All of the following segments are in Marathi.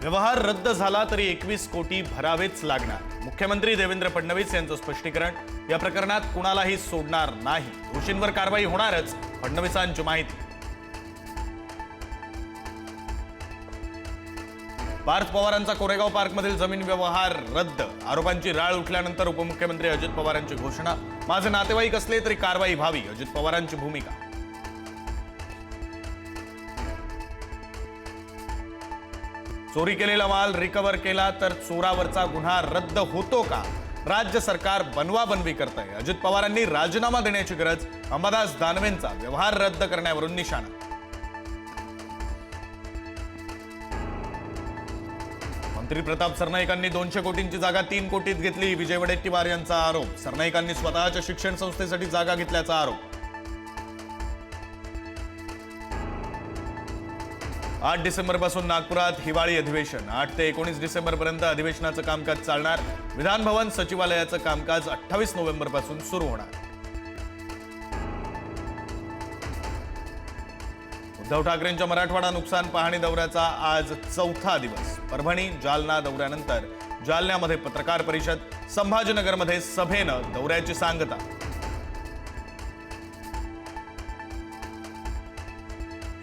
व्यवहार रद्द झाला तरी एकवीस कोटी भरावेच लागणार. मुख्यमंत्री देवेंद्र फडणवीस यांचं स्पष्टीकरण या प्रकरणात कुणालाही सोडणार नाही. दोषींवर कारवाई होणारच फडणवीसांची माहिती. पार्थ पवारांचा कोरेगाव पार्कमधील जमीन व्यवहार रद्द. आरोपांची राळ उठल्यानंतर उपमुख्यमंत्री अजित पवारांची घोषणा. माझे नातेवाईक असले तरी कारवाई व्हावी अजित पवारांची भूमिका. चोरी केलेला माल रिकव्हर केला तर चोरावरचा गुन्हा रद्द होतो का? राज्य सरकार बनवा बनवी करत आहे अजित पवारांनी राजीनामा देण्याची गरज अंबादास दानवेंचा व्यवहार रद्द करण्यावरून निशाणा. मंत्री प्रताप सरनाईकांनी दोनशे कोटींची जागा तीन कोटीत घेतली. विजय वडेट्टीवार यांचा आरोप. सरनाईकांनी स्वतःच्या शिक्षण संस्थेसाठी जागा घेतल्याचा आरोप. आठ डिसेंबरपासून नागपुरात हिवाळी अधिवेशन. आठ ते एकोणीस डिसेंबरपर्यंत अधिवेशनाचं कामकाज चालणार. विधान भवन सचिवालयाचं कामकाज अठ्ठावीस नोव्हेंबरपासून सुरू होणार. उद्धव ठाकरेंच्या मराठवाडा नुकसान पाहणी दौऱ्याचा आज चौथा दिवस. परभणी जालना दौऱ्यानंतर. जालन्यामध्ये पत्रकार परिषद संभाजीनगरमध्ये सभेनं दौऱ्याची सांगता.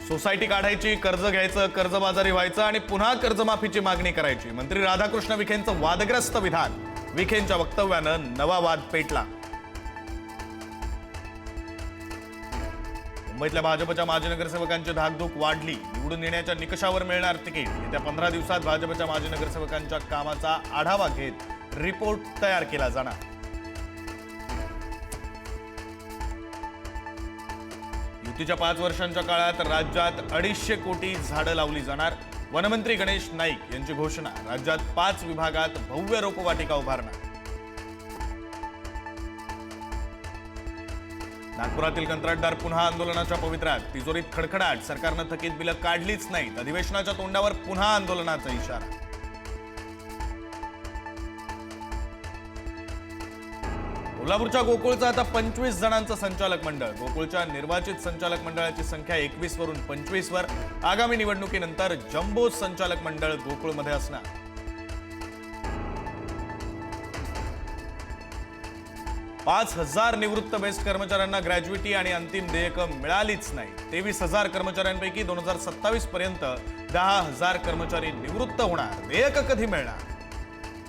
सोसायटी काढायची कर्ज घ्यायचं कर्जबाजारी व्हायचं आणि पुन्हा कर्जमाफीची मागणी करायची. मंत्री राधाकृष्ण विखेंचं वादग्रस्त विधान. विखेंच्या वक्तव्यानं नवा वाद पेटला. मुंबईतल्या भाजपच्या माजी नगरसेवकांची धाकधूक वाढली. निवडून येण्याच्या निकषावर मिळणार तिकीट. येत्या पंधरा दिवसात भाजपच्या माजी नगरसेवकांच्या कामाचा आढावा घेत रिपोर्ट तयार केला जाणार. युतीच्या पाच वर्षांच्या काळात राज्यात अडीचशे कोटी झाडं लावली जाणार. वनमंत्री गणेश नाईक यांची घोषणा राज्यात पाच विभागात भव्य रोपवाटिका उभारणार. नागपुरातील कंत्राटदार पुन्हा आंदोलनाच्या पवित्र्यात तिजोरीत खडखडाट सरकारनं थकीत बिलं काढलीच नाहीत. अधिवेशनाच्या तोंडावर पुन्हा आंदोलनाचा इशारा. कोल्हापूरच्या गोकुळचं आता पंचवीस जणांचं संचालक मंडळ. गोकुळच्या निर्वाचित संचालक मंडळाची संख्या एकवीस वरून पंचवीस वर आगामी निवडणुकीनंतर जम्बो संचालक मंडळ गोकुळमध्ये असणार. पाच हजार निवृत्त बेस्ट कर्मचाऱ्यांना ग्रॅज्युएटी आणि अंतिम देयकं मिळालीच नाही. तेवीस हजार कर्मचाऱ्यांपैकी दोन हजार सत्तावीस पर्यंत दहा हजार कर्मचारी निवृत्त होणार. देयक कधी मिळणार?